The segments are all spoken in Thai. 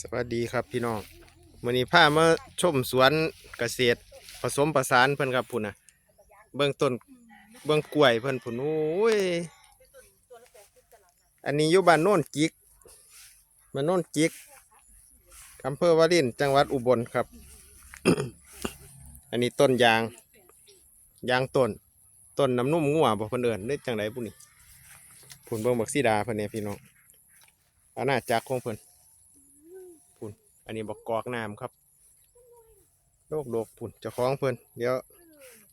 สวัสดีครับพี่น้องวันนี้พามาชมสวนเกษตร ผสมประสานเพิ่นครับพุ่นนะเบื้องต้นเบื้องกล้วยเพิ่นพุ่นโอ้ยอันนี้อยู่บ้านโน่นจิกบ้านโน่นจิกอำเภอวารินจังหวัดอุบลครับ อันนี้ต้นยาง ยางต้น ต้นน้ำนุ่มงัวบ่เพิ่นเอิ้นหรือจังไดบุนี่พุ่นเบิ่งบักสีดาเพิ่นเนี่ยพี่น้องอาณาจักรของเพิ่น อันนี้บอกกอกน้ำครับโลกโดกปุ่นเจะคล้าของเพิ่นเดี๋ยว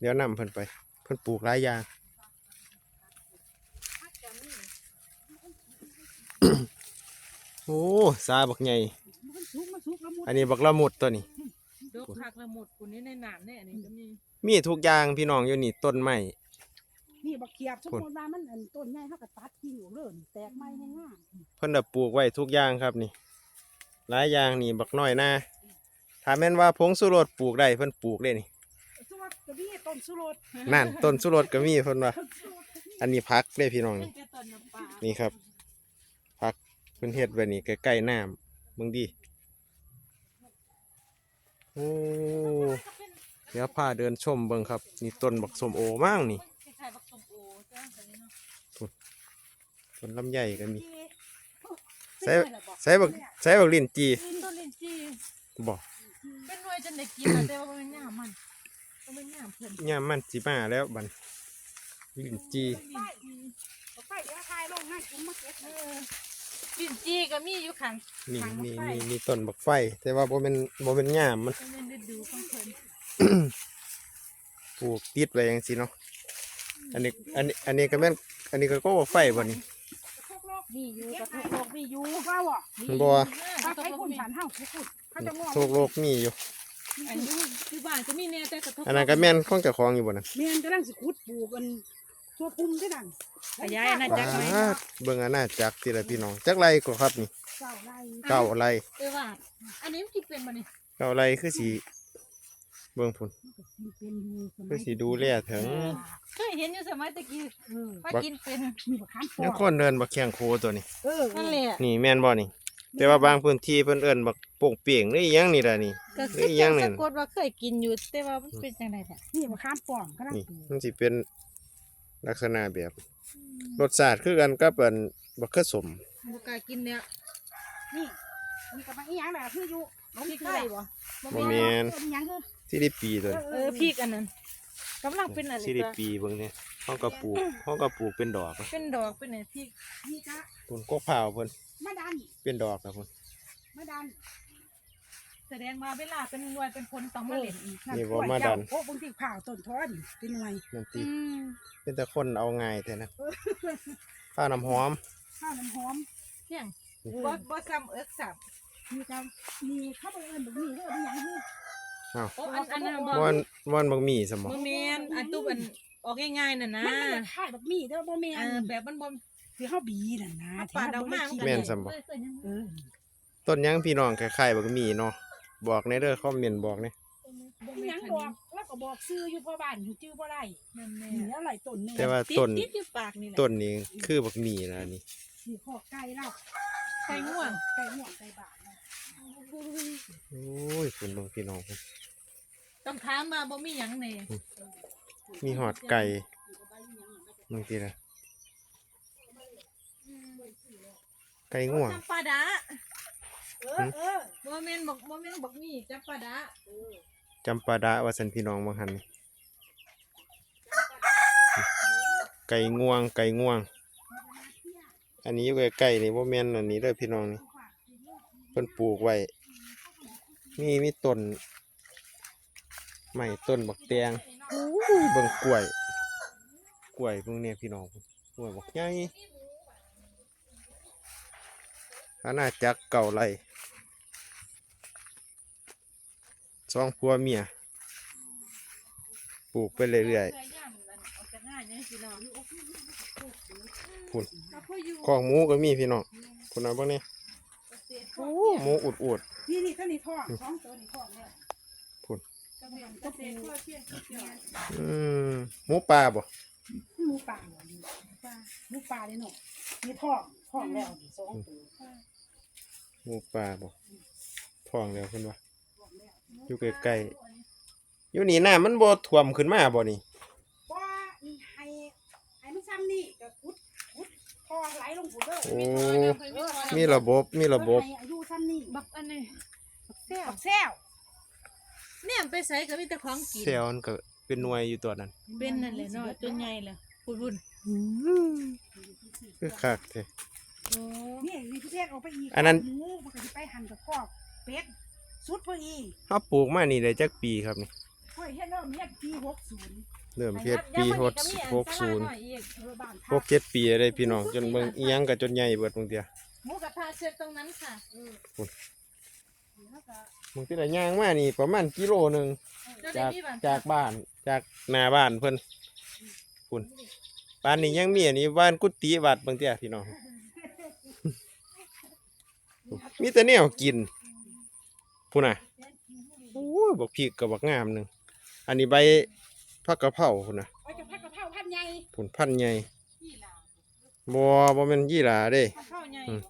เดี๋ยวนำเพิ่นไป เพิ่นปลูกหลายอย่างโอ้ซาบักใหญ่มันสุกมันสุกแล้วหมดอันนี้บักละมุดตัวนี้ดอกผักละหมดคนนี้ในหนามเนี่ยอันนี้ก็มีมีทุกอย่างพี่น้องอยู่นี่ต้นไม้นี่บักเขียบสมพุ่นมติว่ามันอันต้นใหญ่เท่ากับตัดกิ่งอยู่เลยแตกไม้ง่ายเพิ่นน่ะปลูกไว้ทุกอย่างครับนี่ หลายอย่างนี่บักน้อยหน้าถ้าแม่นว่าผงสุรสปลูกได้เพิ่นปลูกได้นี่ๆสวัสดีพี่ต้นสุรสนั่นต้นสุรสก็มีเพิ่นว่าอันนี้พักเด้พี่น้องเป็นี่นแค่ต้นน้ำปลานี่ครับพักเพิ่นเฮ็ดไว้นี่ใกล้ๆน้ำมึงดีโอ้เดี๋ยวพาเดินชมเบิ่งครับนี่ต้นบักส้มโอมั่งนี่คล้ายๆบักส้มโอจ้าอันนี้เนาะต้นลำไยก็มี ใส่ใส่ใส่บักใส่บักลิ้นจีต้นลิ้นจี่บ่เป็นหน่วยจนได้กินแล้วแต่ว่ามันหยามมันก็มันหยามเพิ่นย่ามมันสิมาแล้วบัดลิ้นจีลิ้นจี่ไปเดี๋ยวทายลงให้ผมมาเก็บเออลิ้นจี่ก็มีอยู่ขังนี่นี่นี่นี่ต้นบักไฟ แต่ว่าบ่แม่นบ่แม่นย่ามมันก็เป็นฤดูของเพิ่นปลูกติดไว้จังซี่เนาะอันนี้อันนี้อันนี้ก็แม่นอันนี้ก็ก็บักไฟบ่นี่ทุกโลก มีอยู่กับทุกโลกมีอยู่ว่าว่ะบ่ถ้าใครคุณฉันเฮาทุกคนเขาจะงอกทุกโลกมีอยู่ อันนี้ที่บ้านก็มีแน่แต่กับทุกอันนั้นก็แม่นของเจ้าของอยู่บ่นั่นเมียนกำลังสิขุดปลูกกันตัวปุ่มด้วยนั่นขยายอาณาจักรไหมว้าดเบิ่งอาณาจักรทีละพี่น้องจักไรก็ครับนี่เจ้าไรเก้าไรเออว่าอันนี้มันคิดเป็นบ่นี่เก้าไรคือสี เบิ่งพุ่นเป็นอยู่สมัคือยสีดูแลถึงเคยเห็นอยู่สมัยตะกี้เออว่ากินเป็นมีบักขามปอยังคนเดินบักแข้งโคตัวนี้ เออนั่นแหละนี่แม่นบ่นี่ แต่ว่าบางพื้นที่เพิ่นเอิ้นบักโป่งเปียงหรืออิหยังนี่ล่ะนี่ ก็เอ้คือยยัยังงเนี่ยสะกดว่าเคยกินอยู่แต่ว่ามันเป็นจังได๋แท้นี่บักขามปอมกำลังนี่ปลูกมันสิเป็นลักษณะแบบรสชาติคือกันกับอันบักเขือสมบ่กล้ากินเนี่ยนี่นี่กับมาอีหยังแหละคืออยู่ลงพริกที่ไทไร่ยบ่บ่แม่น เป็นหยังคือ ที่ได้ปีตัวนี้เออพริกอันนั้นกำลังเป็นอะไรที่ได้ตัวปีเบิ่งเนี่ยเฮาก็ปลูกเฮาก็ปลูกเป็นดอกเป็นดอกเป็นไหนพริกนี่กะพุ่นกกพร้าวเพิ่นมาดันเป็นดอกนะพุ่นมาดันแสดงว่าเวลาเป็นหน่วยเป็นคนต้องมาเล่นนี่บ่มาดันโอ้บางทีผ่าต้นท้อนเป็นหน่วยนั่นติอืมเป็นแต่คนเอาง่ายแท้นะข้าวน้ำหอม ข้าวน้ำหอมเที่ยงเออบ่บ่ซ้ำเอิกซ้ำมีกันมีข้าวเอิญแบบนี้เด้อเป็นหยังคื ออ้าวโอ้อันอันนั้นบ่ม่วนม่วนบักหมี่สมอบ่แม่นอันตู้อันออกง่ายๆน่ะนะมันไม่ได้ขายแบบนี้เด้อบ่แม่เอนอแบบมันบ่ที่เฮาบีนั่นนะเอาที่ปาดเฮาออกบ่มาได้มันคิดก็แม่นซ้ำบ่เคยเคยยังเออต้นหยังพี่น้องคล้ายๆบักหมี่เนาะบอกในเด้อคอมเมนต์บอกนี่บ่มีมีหยังบอกแล้วก็บอกซื้ออยู่พ่อบ้านอยู่ชื่อบ่ได้นั่นแน่นี่แล้วหลายต้นนึงแต่ว่าติดต้นติดอยู่ปากนี่แหละต้นนี้คือบักหมี่นะนี่นี่ข้อไก่เราไก่ง่วงไก่ห่วงไก่บาทเนาะ โอ้ยคุณเบิ่งพี่น้องพุ่นต้องถามว่าบ่มีหยังแน่มีหอดไก่บางทีนะไก่ง่วงจำปาดาเออเออบ่แม่นบอกบ่แม่นบอกมีจำปาดาจำปาดะว่าสันพี่น้องบางหันนี่ไก่ง่วง ไก่ง่วง อันนี้อยู่ใกล้ๆนี่บ่แม่นอันนี้เด้อพี่น้องนี่เพิ่นปลูกไว้ มีมีต้นไม้ต้นบักแตงโอ้ยเบิ่งกล้วย กล้วยเบิ่งเนี่ยพี่น้องกล้วยบักใหญ่อาณาจักรเก่าไรสองผัวเมียปลูกไปเรื่อยๆออกจากง่ายยังสิเนาะๆพุ่นเอาพ่ออยู่คอกหมูก็มีพี่น้องพุ่นเอาเบิ่งนี่ โอ้หมูอุดอุดนี่นี่ก็นี่ท้องท้องตัวนี่ท้องแล้วๆพุ่นกำลังจะเป็นพ่อเพียงเพียงอืมหมูป่าบ่หมูป่าเหรอนี่ป่าหมูป่าเลยเนาะนี่ท้องท้องแล้วนี่สองตัวหมูป่าบ่ท้องแล้วเพิ่นว่าอยู่ใกล้ๆอยู่นี่น้ามันบ่ท่วมขึ้นมาบ่นี่ว่าให้ให้มันซ้ำนี่ก็ขุด ขุดพอไหลลงขุดเด้อโอ้เออมีระบบมีระบบให้อายุซ้ำนี่บักอันนี้บักแซ่บบักแซวเนี่ยไปใส่ก็มีแต่ของกินเซลมันก็เป็นหน่วยอยู่ตัวนั้น เป็นนั่นแหละเนาะตัวใหญ่แหละปุ่นปุ่นคือคักแท้โอ้นี่มีพิเศษออกไปอีกอันนั้นหมูมันก็สิไปหั่นกับกรอบเป็ดสุดพอดีเฮาปลูกมานี่ได้จักปีครับนี่ค่อยเฮ็ดเริ่มเฮ็ดปีหกศูนย์ เริ่มเฮ็ดปีหกหกศูนย์เออบ้านหกเจ็ดปีได้พี่น้องจนเบิ่งอีหยังก็จนใหญ่เบิดบางเทียหมูกระทะเช็ดตรงนั้นค่ะแล้วก็บางทีละย่างมานี่ประมาณกิโลหนึงเจ้าได้จากมีบ้านจากบ้านจากหน้าบ้านเพิ่นคุณบ้านนี้ยังมีอันนี้บ้านกุฏิวัดบางเทียพี่น้องมีแต่แนวกินพุ่นน่ะโอ้ยบักพริกกับบักงามหนึงอันนี้ใบ ผักกะเพราพุ่นน่ะไปกับผักกะเพราพันใหญ่พุ่นพันธุ์ใหญ่ที่ลาวบ่บ่แม่นยี่หลาเด้กระเพราใหญ่อืม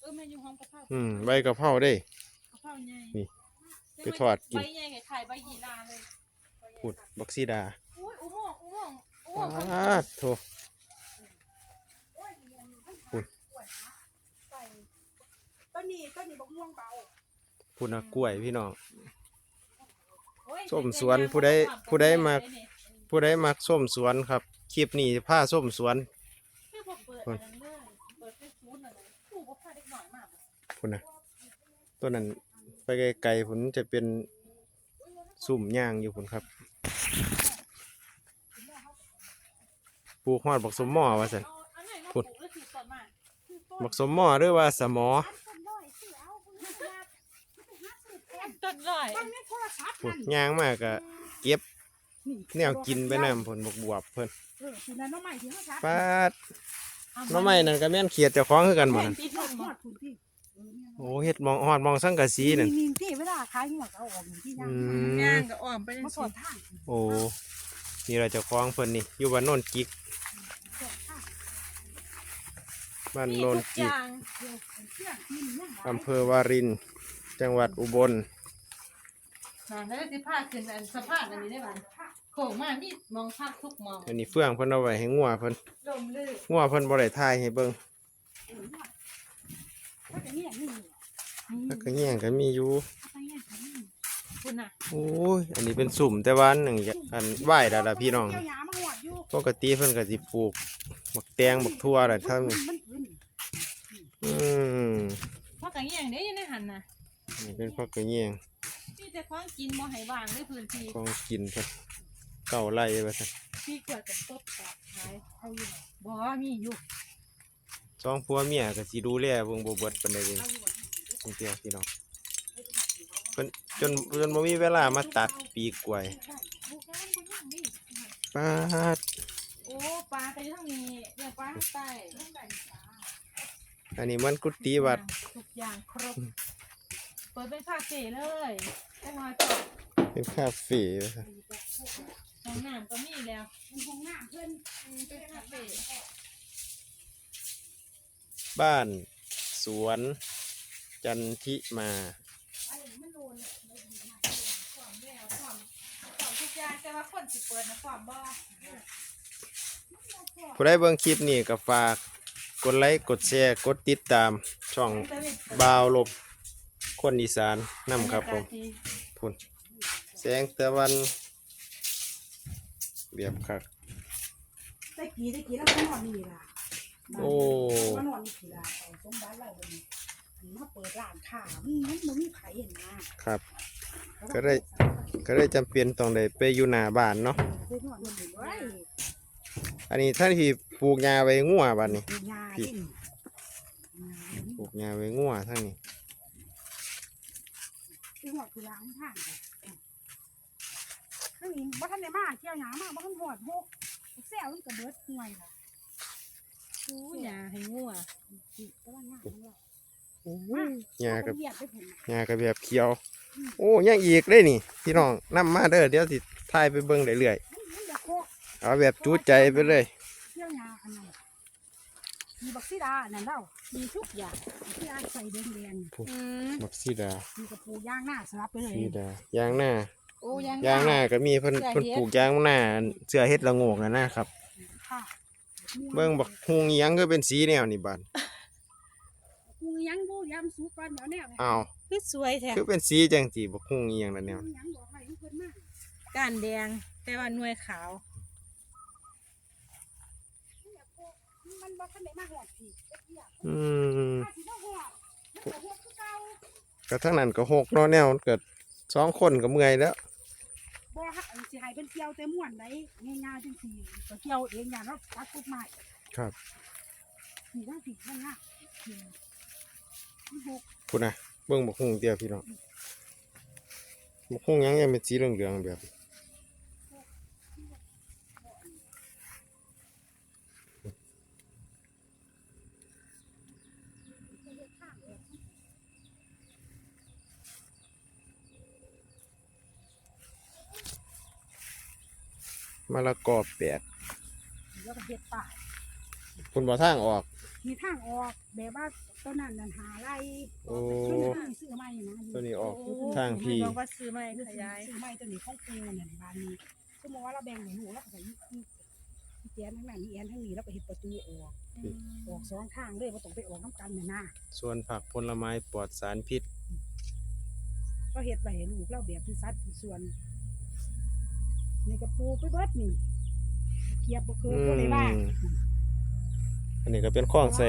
เออแม่อยู่ห้องกระเพราอืมใบกะเพราเด้กระเพราใหญ่นี่ไปทอดกิน ใบใหญ่ไข่ใบยีราเลยพุ่นบักซีดาอุ้ยอุโมงค์อุโมงค์อุโมงค์อ้าโถใส่ต้นนี้ต้นนี้บักม่วงเบาพุ่นน่ะกล้วยพี่น้องโอ้ย ส้มสวนผู้ใดผู้ใดมาผู้ใดมักส้มสวนครับคลิปนี้ผ้าส้มสวนคือบ่เปิดอันนั้นเลยเปิดเฟซบุ๊กอันนั้นผู้บ่พาเด็กน้อยมากพุ่นน่ะต้นนั้นไปไกลๆพุ่นจะเป็นสุ่มย่างอยู่พุ่นครับปลูกฮอดบักสมหม้อว่าซั่นเอาอันไหนมาพูปลูดกแล้วถือต้นมาบักสมหม้อหรือว่าสมอ อันต้นน้อยซื้อเอาเพิ่นมาหาซื้อแพง ต้นร้อย ต้นนี้ โทรศัพท์พุ่นนั่นย่างมากก็เก็บนี่แนวกินไปนำพุ่นบกบวบเพิ่นเออสินั้นน้องใหม่ที่เขาชัดปาดหน้อไม้นั่นก็แม่นเขียดเจ้าของคือกันหมดนั่นที่ทต้อนดหมทอดดคุณพี่เออเนี่ยโอ้เฮ็ดมองฮอดมองสังกะสีนั่นนี่ที่เวลาขายหัวก็เอาออกอยู่ที่ย่าอืงย่างมก็อ้อมไปจัมางสซี่อดทางโอ้นี่เราเจ้าของเพิ่นนี่อยู่บ้านโนนจิกสอดทางบ้านมีโนนทุกอจิกย่างเดี๋ยวเป็นเครื่องที่มันยังหลายอำเภอวาริน จังหวัดอุบล นั่นแล้วสิพาขึ้นอันสะพานอันนี้ได้บ่โค้งมามีมองภาพทุกมองอันนี้เฟื่องเพิ่นเอาไว้ให้งัวเพิ่นลมลื่นงัวเพิ่นบ่ได้ทายให้เบิ่งเขาจะเนี่ยนี่แล้วก็แย่งก็มีอยู่เขาไปเนี่ยเขานี่คุณน่ะโอ้ยอันนี้เป็นสุ่มแต่ว่าอันหนึ่งอย่าอันไหว้ดาดาพี่น้องเกี่ยวหยามาหอดอยู่ปกติเพิ่นก็สิปลูกบักแตงบักทั่วอะไรทั้งมันขึ้นอืมเพราะกังอย่างเด้อยู่ในหันน่ะนี่เป็นพักกระเยียงมี แต่ของกินบ่ให้วางในพื้นที่ของกินเพิ่นเก่าไล่ว่าซั่นที่เกิดกับตบตาขายเอาอยู่บ่มีอยู่สองผัวเมียก็สิดูแลเบิ่งบ่เบิดปานใดเด้จังซี่พี่น้องเพิ่นจนจนบ่มีเวลามาตัดปีกกล้วยบุกแก้มบ่ย่างนี่ปาดโอ้ปลาก็อยู่ทางนี้เรื่องปลาใต้อันนี้มันกุฏิวัดทุกอย่างครบ เปิดเป็นคาเฟ่เลยได้มาต่อเป็นคาเฟ่ว่าซั่นห้องน้ำก็มีแล้วมันคงหน้าเพื่อนอืมเป็นคาเฟ่บ้านสวน จันทิมาความแล้วความความทุกอย่างแต่ว่าคนสิเปิดนะความบ่ผู้ใดเบิ่งคลิปนี้ก็ฝาก กดไลค์ กดแชร์ กดติดตาม ช่องบาวลบ คนอีสานนํครับผมพุ่นแสงตะวันเรียบคักตะกี้ตะกี้แล้วมันนอนนี่ล่ะโอ้มันนอนนี่กี่ล่ะเอาสมบัติเราเป็นมาเปิดร้านค้ามันมันบ่มีไผเห็นนะครับ ก็ได้ก็ได้จำเป็นต้องได้ไปอยู่หน้าบ้านเนาะไปนอนนี่ไว้อันนี้ท่านที่ปลูกหญ้าไว้งัวบัดนี้มียาพี่ดิปลูกหญ้าไว้งัวทั้งนี้ คือหอดคือล้างทางคือนี่บ่ทันได้มาเกี่ยวหยามาบ่ทันหอดหกแซวมันก็เบิดห่วยล่ะอู้ยาให้งัวนี่ก็ว่างาของเราหญ้ากับหยากับแบบเขียว โอ้ยังอีกเลยนี่ พี่น้องนำมาเด้อเดี๋ยวสิถ่ายไปเบิ่งเรื่อยๆเอาแบบจูใจไปเลย เกี่ยวหยาอันนั้นกินบักซีดานั่นเล่ามีทุกอย่างบักซีดาใส่แดงอืมบักซีดาๆมีกระปูย่างหน้าสลับไปเลยซีดายางหน้าโอ้ยังยางหน้าก็มีเพิ่นเสื้อเพิ่นเฮ็ดปลูกยางหน้าเสื้อเฮ็ดละโงกน่ะนะครับ ค่ะเบิ่งบักฮุงอิหยังก็เป็นสีแนวนี่บัดกูยังกูยำสุกก่อนเดี๋ยวแน่เลยอ้าวคือสวยแท้คือเป็นสีจังสีบักฮุงอิหยังนั่นแนว กูยังบอกให้ทุกคนมาก้านแดงแต่ว่าหน่วยขาว มัน บอกขันไหนมาหอดพี่เด็กเหี้ยอืมถ้าสิบ่หอดมันก็หอดคือเก่าก็ทั้งนั้นก็หกเนาะแนวมันเกิดสองคนก็เมื่อยแล้ว บ่ฮะสิให้เป็นเกี่ยวแต่ม่วนได้ง่ายๆจังซี่ก็เกี่ยวเองอย่างเนาะตัดปุ๊บใหม่ครับ นี่ทั้งสี่ทั้งห้านี่มันหกพุ่นน่ะเบิ่งบักฮุงเดียวพี่น้องบักฮุงหยังยังเป็นสีเหลืองๆแบบนี้ มะละกอแปดแล้วก็เฮ็ดป่าคุณบ่ทางออก มีทางออกแบบว่าต้นนั้นนั่นหาไรโอ้ต้นนั้นซื้อมาอยู่นะตัวนี้ออกโอ้ทางพี่ บอกว่าซื้อใหม่ซื้อขยายซื้อไม้ตัวนี้ของปูนั่นบ้านนี้สมมติว่าเราแบ่งให้หนูแล้วก็ใส่อีแอนทั้งนั้นอีแอนทั้งนี้แล้วก็เฮ็ดประตูออกออกสองทางเลยบ่ต้องไปออกน้ำกันน่ะนะส่วนผักผลไม้ปลอดสารพิษ ก็เฮ็ดไว้ให้ลูกเราแบบที่สัดที่ส่วน นี่ก็ปลูกไปเบิดนี่เกียบบ่เคยบ่ได้ว่าอืมอันนี้ก็เป็นข้องใส่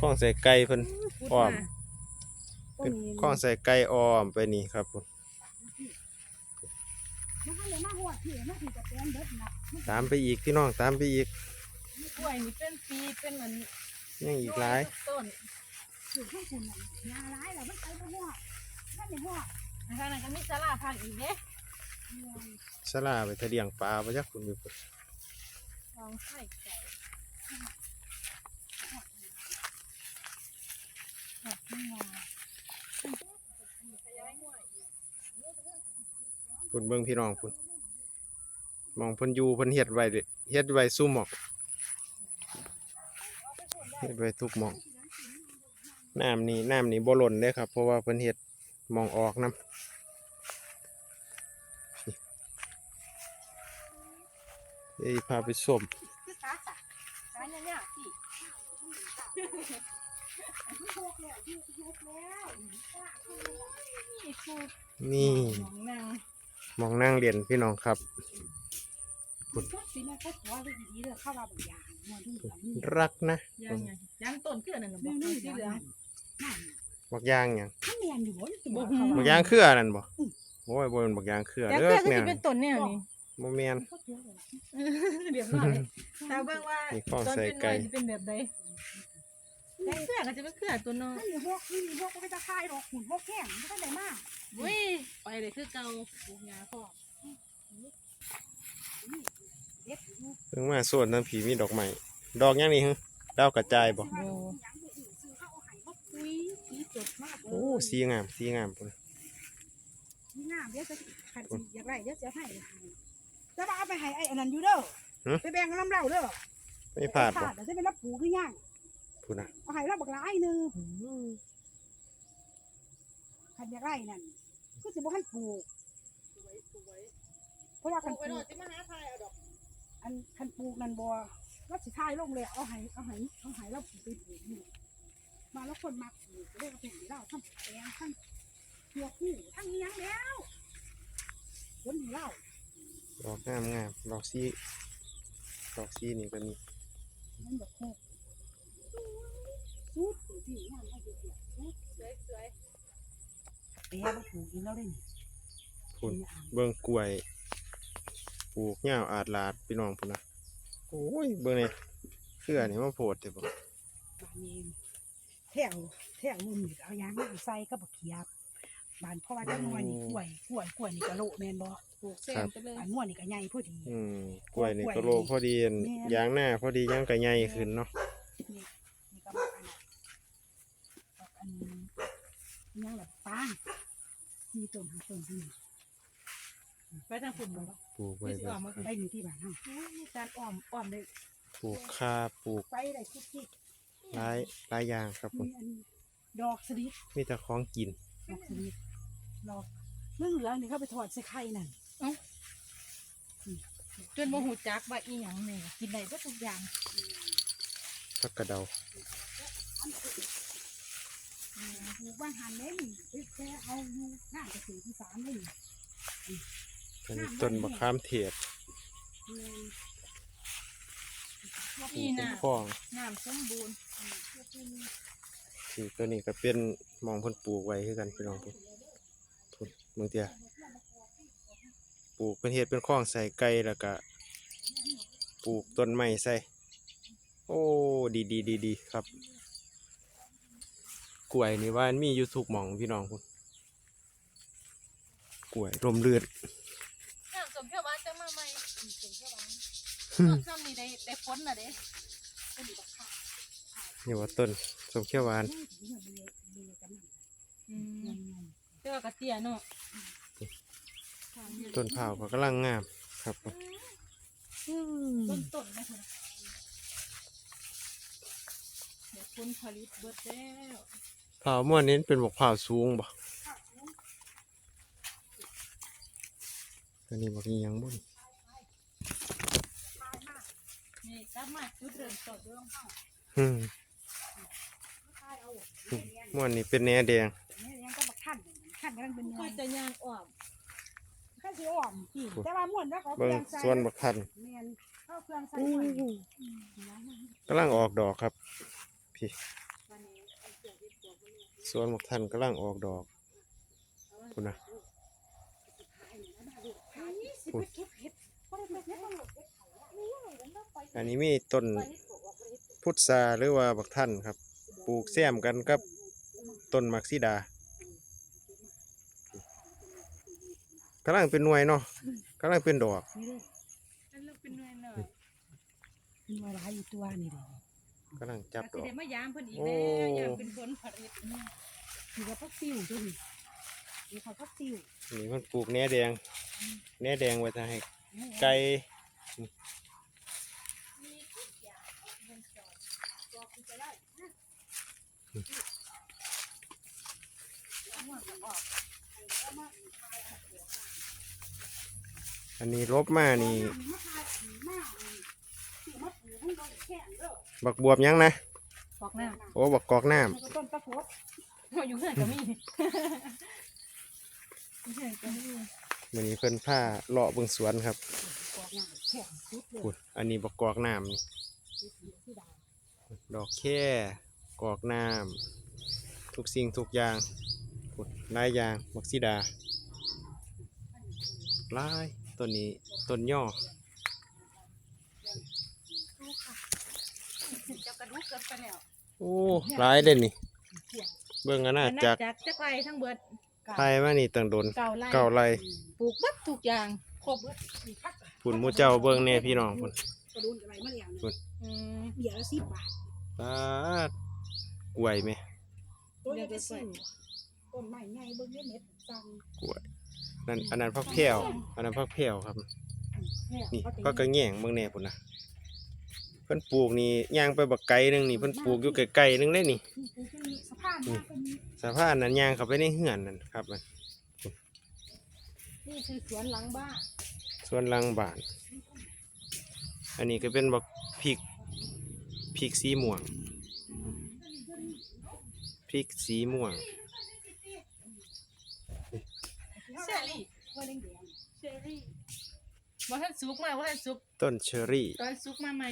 ข้องใส่ไก่เพิ่นพูดอ้อมามต้เป็นนนี้ข้องใส่ไก่ออมไปนี่ครับผมมันก็เลยมาฮอดที่มาที่จะเป็นเบิดนะตามไปอีกพี่น้องตามไปอีกกล้วยนี่เป็นปีเป็นเหมือนยังอีกหลายต้นอยู่ข้างคุณน่ะยาร้ายแล้วมันไปบ่ฮอดมันไม่ฮอดทางนั้นก็มีสลาพักอีกเด้ สลาไปทะเลียงปลาไปจักคุณอยู่พุ่นลองใส่ไก่แบบนี้ว่าขยายหน่วยพุ่นเบิ่งพี่น้องพุ่นมองพิ่นอยู่พิ่นเฮ็ดไว้เฮ็ดไว้ซุ่มหมอกเฮ็ดไว้ทุกหมองน้ำนี่น้ำนี่บ่หล่นเด้ครับ เพราะว่าพิ่นเฮ็ดมองออกนํ เอ้ยพาไปส้มคือขาสะขาเนี่ยๆพี่มันฮกแล้วที่ฮกแล้วนี่คือนี่ของนางหมองนั่งเรียนพี่น้องครับมันก็สิแม่ก็ขอเลยดีๆเด้อเข้ามาบ่ยางมันถึงเหลืองนี่รักนะยังไงยังต้นคืออันนั้นน่ะบนี่อกนี่สีเหเหลืลือองงนั่นบักยางหยังถ้าแม่นอยู่บ่สิบ่บ่ฮู้เข้าบัมากยางเครือนั่นบ่โอ้ยบ่เป็นบักยางเครือแต่เด้เคอรือก็แนสิวเป็นต้นแนวนี้ บ่แม่นเขาเถือเลยเรียบร้อยถ้าเบิ่งว่ามีข้อต้นใส่เป็นหไก่น่วยสิเป็นแบบใดแต่เครือก็จะเป็นเครือตัวน้อยนี่ฮกนี่ฮกก็ไปตะคายดอกหุ่นฮกแห้งไม่ได้มากอุ้ยไปเลยคือเก่าปลูกหญ้าพร้อมเด็ดอยู่เพิ่งมาสวนทั้งผีมีดอกไม้ดอกหยังนี่ฮะดาวกระจายบ่สิว่าดอกหยังบ่อื่นซื้อเขาเอาให้บ่คุยสีสดมากเลยโอ้สีงามสีงามพุ่นนี่งามเดี๋ยวจะขันสิอยากได้เดี๋ยวจะให้ จะมาเอาไปให้ไอ้อันนั้นอยู่เด้อไปแบ่งน้ำเหล้าเด้อไม่พลาดบ่เดี๋ยวจะไปรับปูคือย่างพุ่นน่ะเอาให้เราบักหลายหนึงขันอยากได้นั่นคือสิบ่ทันปลูกเพราะว่าปลูคันกปไปลูโน่กสิมาหาทายเอาดอกอันคันปลูกนั่นบ่ว่าสิทายลงเลยเอาให้เอาให้เอาให้เราปลูกไปปลูกอยู่มาแล้วคนมาปลูกก็เลยเอาไปให้เราทั้งแปลงทั้งเกี่ยวคู่ทั้งอิหยังแล้วคนให้เรา ดอกงามงามดอกสีดอกสีนี่ก็มีมันแบบโคกสุดที่งานให้เด็กเนี่ยสุดสวยแปลว่าปลูกเองแล้วด้นี่พุ่นนี่อ่างเบิ่งกล้วยปลูกยาอาดลาดพี่น้องพุ่นนะโอ้ยเบิ่งนี่เครือนี่มาโพดเด้บ่บานนี้แถวแถวมุมนี่เอายางมาใส่ก็บ่เขียบ บานเพราะว่าจังหวะนี่กล้วยกล้วยกล้วยนี่ก็โลแม่นบ่ๆปลูกเส้นไปเลยอันม่วนนี่ก็ใหญ่พอดี อืมกล้วยนี่ก็โลพอดีอันแม่น ยางหน้าพอดียังก็ใหญ่ขึ้นเนาะนี่นี่ก็มาอันนั้นอันนี้ยังแบบฟางมีต้นหาต้นที่ไปทางฝุ่นบ่ปลูกไว้ไม่สิแบออบกมาคือได้อยู่ที่บ้านเฮามีการอ้อมอ้อมได้ปลูกคาปลูกไปได้ทุกที่อืหลายหลายอย่างครับผมมีอันดอกสลิดมีแต่ของกินดอกสลิด ดอกเรื่องเหลืองนี่เข้าไปถอดใส่ไข่นั่นจนโมหูจักว่าอีหยังเนี่ยกินได้ก็ทุกอย่างผักกระเดาปลูกบ้านหันเล่นไปแค่เอาอยู่หน้าเกษตรที่สามเลยอันนี้ต้นมะขามเทศนี่เป็นน่ะคลองน้ำสมบูรณ์ที่ตัวนี้ก็เป็นหมองเพิ่นปลูกไว้คือกันพี่น้องพุ่นพุ่น เมืองเตียปลูกเป็นเฮ็ดเป็นคลองใส่ไก่แล้วก็ปลูกต้นไม้ใส่ โอ้ ดีดีดีดีครับ กล้วยนี่ว่ามันมีอยู่ทุกหม่องพี่น้องพุ่นกล้วยร่มรื่นน้ำสมเพียวหวานจะมาใหม่สมเพียวหวานซ้ำนี่ได้ได้ฝนน่ะเด้นี่ว่าต้นสมเขียวหวานอืม เจ้ากระเตียเนาะต้นเผาวก็กำลังงามครับผมต้นต้นนะคุณเดี๋ยวคุณผลิตเบิดแล้วเผาวม่วนนี้เป็นบอกเผาวสูงบ่อันนี้บอกอีหยังบุ่นนี่กลับมาจุดเริ่มต้นเรื่องเข้าอืมม่วนนี้เป็นแหนแดงนี่ยังก็บัก ขั้นขั้นกำลังเป็นก็เนื้อจะย่างออกขั้นสีอ่อมกี่แต่ว่าม่วนแล้วก็เบิ่งส่วนบักทันเนียนเข้าเครื่องใส่หน่อยกำลังออกดอกครับ พี่ส่วนบักทันกำลังออกดอกพุ่นนะสิไปเก็บเห็ดบ่ได้ไปเก็บบ่ได้เก็บเขาอันนี้มีต้นพุทราหรือว่าบักทันครับ ปลูกแซมกันกับต้นมักซิดา กำลังเป็นหน่วยเนาะกำลังเป็นดอกนี่เด้เป็นลูกเป็นหน่วยหน่อยมีมาหลายอยู่ตัวนี่เด้กำลังจับดก็อกสิได้มายามเพิ่นอีกโอ้แล้วยามเป็นผลผลิตถือว่าพักซิวตัวนี้มีเขาพักซิวนี่มันปลูกแหนแดงแหนแดงไว้จะให้ไก่อัันนี้ลบมานี่บักบวบยังนะฟอกน้โอ้บักกอกน้มันก็ต้นตะโพดำอยู่เพื่อนก็มีอยู่เพื่อนก็มีำวันนี้เพิ่นผ้าเลาะเบิ่งสวนครับอันนี้บักกอกน้ำนี่ที่ดาวดอกแค่กอกน้ำทุกสิ่งทุกอย่างลายยางบักซิดาลาย ต้นนี้ต้นย่อเจ้ากระดูกเกินไปแล้วโอ้หลายเด่นนี่เบิ่งอันน่าจักจักจักไรทั้งเบิดไทยมานี่ตั้งโดนเก่าไรเก่าไรปลูกเบัดทุกอย่างครบเบิดมีพักพุ่นหมู่เจ้าเบิ่งแน่พี่น้องพุ่นกระดุนอะไรมาอย่างพุ่นอืมเบียร์ละสิบบาทปาดกล้วยไหมต้นจะสิวต้นใหม่ใหญ่เบิ่งเน็ตสั่งกล้วย นั่นอันนั้นพักแผ่วอันนั้นพักแผ่วครับ นี่พักกระแง่งเบิ่งแน่พุ่นนะเพิ่นปลูกนี่ย่างไปบักไก่นึงนี่เพิ่นปลูกอยู่ไกลๆนึงได้นี่สะพานมาเป็นสภาพนั้นย่างเข้าไปในเหือนนั่นครับมันนี่คือสวนหลังบ้านส่วนหลังบ้าน อันนี้ก็เป็นบักพริกพริกสีม่วงพริกสีม่วง เชอรี่ว่าแดงเชอรี่ว่าท่านสุกมาว่าท่านสุกต้นเชอรี่ตอนสุกมาใหม่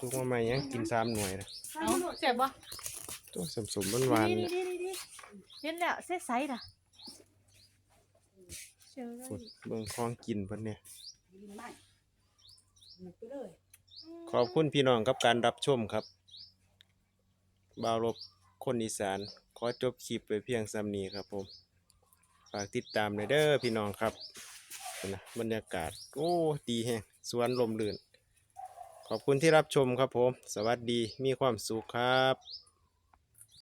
สุกมาใหม่ยังกินสามหน่วยนะเอาเจ็บบ่ตัวสมสมๆหวานๆนี่เนี่ยนี่นี่นี่เห็นแล้วเส้นใสล่ะเชอพูดรี่เบิ่งของกินเพิ่นเนี่ยๆยินบ้านหมดไปเลยขอบคุณพี่น้องกับการรับชมครับบ่าวรบคนอีสาน ขอจบคลิปไปเพียงซ้ำนี้ครับผม ฝากติดตามหน่อยเด้อพี่น้องครับนะบรรยากาศโอ้ดีแฮงสวนลมลื่น ขอบคุณที่รับชมครับผม สวัสดีมีความสุขครับ